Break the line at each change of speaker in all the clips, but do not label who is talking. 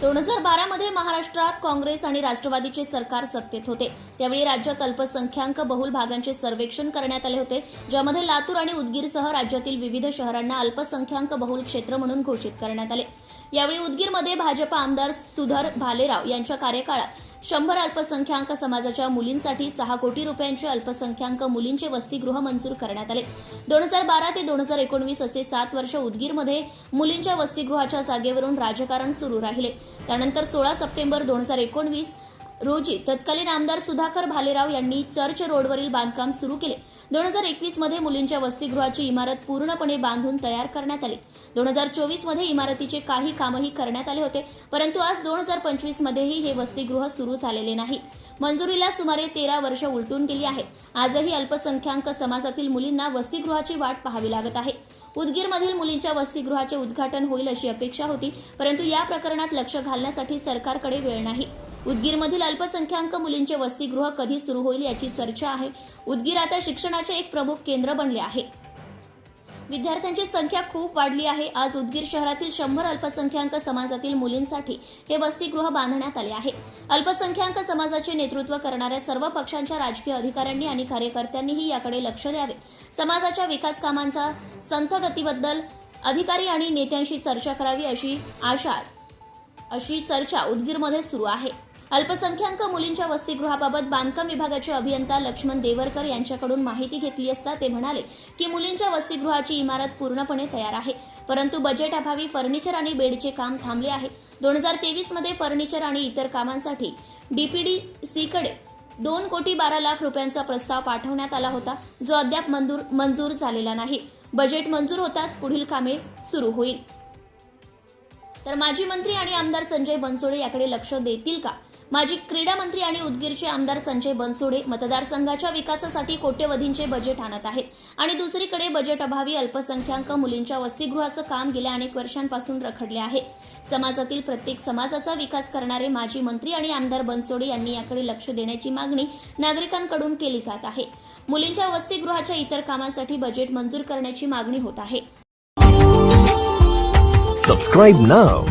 दोन हजार बारामध्ये महाराष्ट्रात काँग्रेस आणि राष्ट्रवादीचे सरकार सत्तेत होते. त्यावेळी राज्यात अल्पसंख्याक बहुल भागांचे सर्वेक्षण करण्यात आले होते ज्यामध्ये लातूर आणि उदगीरसह राज्यातील विविध शहरांना अल्पसंख्याक बहुल क्षेत्र म्हणून घोषित करण्यात आले. यावेळी उदगीरमध्ये भाजपा आमदार सुधर भालेराव यांच्या कार्यकाळात शंभर अल्पसंख्याक समाजाच्या मुलींसाठी सहा कोटी रुपयांचे अल्पसंख्याक मुलींचे वसतिगृह मंजूर करण्यात आले. दोन हजार बारा ते दोन हजार एकोणवीस असे सात वर्ष उदगीरमध्ये मुलींच्या वसतिगृहाच्या जागेवरून राजकारण सुरू राहिले. त्यानंतर सोळा सप्टेंबर दोन हजार एकोणवीस रोजी तत्कालीन आमदार सुधाकर भालेराव यांनी चर्च रोडवरील बांधकाम सुरू केले. दोन हजार एकवीसमध्ये मुलींच्या वसतिगृहाची इमारत पूर्णपणे बांधून तयार करण्यात आली. दोन हजार चोवीसमध्ये इमारतीचे काही कामही करण्यात आले होते परंतु आज दोन हजार पंचवीस मध्येही हे वसतिगृह सुरू झालेले नाही. मंजुरीला सुमारे तेरा वर्ष उलटून गेली आहेत. आजही अल्पसंख्याक समाजातील मुलींना वसतिगृहाची वाट पाहावी लागत आहे. उदगीरमधील मुलींच्या वसतिगृहाचे उद्घाटन होईल अशी अपेक्षा होती परंतु या प्रकरणात लक्ष घालण्यासाठी सरकारकडे वेळ नाही. उदगीरमधील अल्पसंख्याक मुलींचे वसतिगृह कधी सुरू होईल याची चर्चा आहे. उदगीर आता शिक्षणाचे एक प्रमुख केंद्र बनले आहे. विद्यार्थ्यांची संख्या खूप वाढली आहे. आज उदगीर शहरातील शंभर अल्पसंख्याक समाजातील मुलींसाठी हे वसतिगृह बांधण्यात आले आहे. अल्पसंख्याक समाजाचे नेतृत्व करणाऱ्या सर्व पक्षांच्या राजकीय अधिकाऱ्यांनी आणि कार्यकर्त्यांनीही याकडे लक्ष द्यावे. समाजाच्या विकास कामांचा संथ गतीबद्दल अधिकारी आणि नेत्यांशी चर्चा करावी अशी आशा अशी चर्चा उदगीरमध्ये सुरू आहे. अल्पसंख्याक मुलींच्या वसतिगृहाबाबत बांधकाम विभागाचे अभियंता लक्ष्मण देवरकर यांच्याकडून माहिती घेतली असता ते म्हणाले की मुलींच्या वसतिगृहाची इमारत पूर्णपणे तयार आहे. परंतु बजेट अभावी फर्निचर आणि बेडचे काम थांबले आहे. दोन हजार तेवीसमध्ये फर्निचर आणि इतर कामांसाठी डीपीडीसीकडे दोन कोटी बारा लाख रुपयांचा प्रस्ताव पाठवण्यात आला होता. जो अद्याप मंजूर मंजूर झालेला नाही. बजेट मंजूर होताच पुढील कामे सुरू होईल. तर माजी मंत्री आणि आमदार संजय बनसोडे याकडे लक्ष देतील का? माजी क्रीडा मंत्री आणि उदगीरचे आमदार संजय बनसोडे मतदारसंघाच्या विकासासाठी कोट्यवधींचे बजेट आणत आहेत. आणि दुसरीकडे बजेट अभावी अल्पसंख्याक मुलींच्या वसतिगृहाचं काम गेल्या अनेक वर्षांपासून रखडले आहे. समाजातील प्रत्येक समाजाचा विकास करणारे माजी मंत्री आणि आमदार बनसोडे यांनी याकडे लक्ष देण्याची मागणी नागरिकांकडून केली जात आहे. मुलींच्या वसतिगृहाच्या इतर कामांसाठी बजेट मंजूर करण्याची मागणी होत आहे.
Subscribe now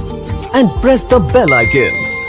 and press the bell icon